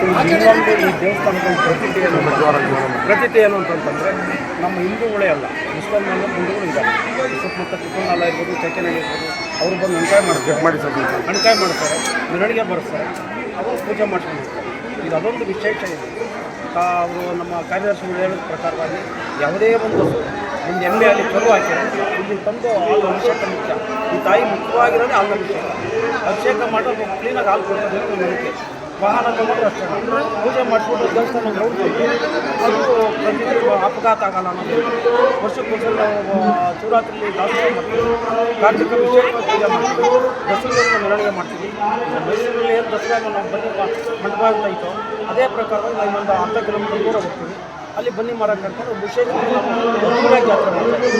ದೇವಸ್ಥಾನದ ಪ್ರತೀತಿ ಏನು ಪ್ರತೀತಿ ಏನು ಅಂತಂತಂದರೆ ನಮ್ಮ ಹಿಂದೂಗಳೇ ಅಲ್ಲ. ಮುಸ್ಲಿಂ ಹಿಂದೂಗಳು ಇದ್ದಾರೆ. ಸುತ್ತಮುತ್ತ ಕುಟುಂಬ ಇರ್ಬೋದು ಚಕ್ಕೆನಹಳ್ಳಿ ಇರ್ಬೋದು ಅವರು ಬಂದು ಹಣ್ಕಾಯಿ ಮಾಡ್ತಾರೆ. ಮಾಡಿ ಸರ್ ಹಣ್ಕಾಯಿ ಮಾಡ್ತಾರೆ ಮೆರವಣಿಗೆ ಬರ್ತಾರೆ ಅವರು ಪೂಜೆ ಮಾಡ್ಕೊಂಡಿರ್ತಾರೆ ಇದು ಅದೊಂದು ವಿಶೇಷ ಇದೆ. ಅವರು ನಮ್ಮ ಕಾರ್ಯದರ್ಶಿಗಳು ಹೇಳಿದ ಪ್ರಕಾರವಾಗಿ ಯಾವುದೇ ಒಂದು ಒಂದು ಎಮ್ಮೆ ಅಲ್ಲಿ ಕರು ಹಾಕಿದ್ರೆ ಇಲ್ಲಿ ತಂದು ಹಾಲು ಅಭಿಷೇಕ ಮುಖ್ಯ. ಈ ತಾಯಿ ಮುಖ್ಯವಾಗಿರೋದೇ ಹಾಲು ಅಭಿಷೇಕ. ಅಭಿಷೇಕ ಮಾಡೋದು ಕ್ಲೀನಾಗಿ ಹಾಲು ಕೊಡ್ತಾರೆ ನಂಬಿಕೆ. ವಾಹನ ತಗೊಂಡ್ರೆ ಅಷ್ಟೇ. ಪೂಜೆ ಮಾಡಿಸ್ಬಿಟ್ಟು ದೇವಸ್ಥಾನ ಗ್ರೌಂಡ್ ಅದು ಪ್ರತಿ ಅಪಘಾತ ಆಗಲ್ಲ ನಮಗೆ. ವರ್ಷಕ್ಕೆ ವರ್ಷ ನಾವು ಮಾಡ್ತೀವಿ. ಕಾರ್ತಿಕ ವಿಶೇಷ ಪೂಜೆ ಮಾಡ್ತೀವಿ. ದಸರಾ ಮೆರವಣಿಗೆ ಮಾಡ್ತೀವಿ. ಮೈಸೂರಲ್ಲಿ ಏನು ದಸರಾ ನಾವು ಬನ್ನಿ ಮಂಟಪ ಅಂತ ಇತ್ತು. ಅದೇ ಪ್ರಕಾರ ನಾವು ಒಂದು ಅರ್ಧ ಕಿಲೋಮೀಟರ್ ದೂರ ಹೋಗ್ತೀವಿ. ಅಲ್ಲಿ ಬನ್ನಿ ಮರ ಕರ್ಕೊಂಡು ವಿಶೇಷವಾಗಿ ಜಾತ್ರೆ ಮಾಡ್ತೀವಿ.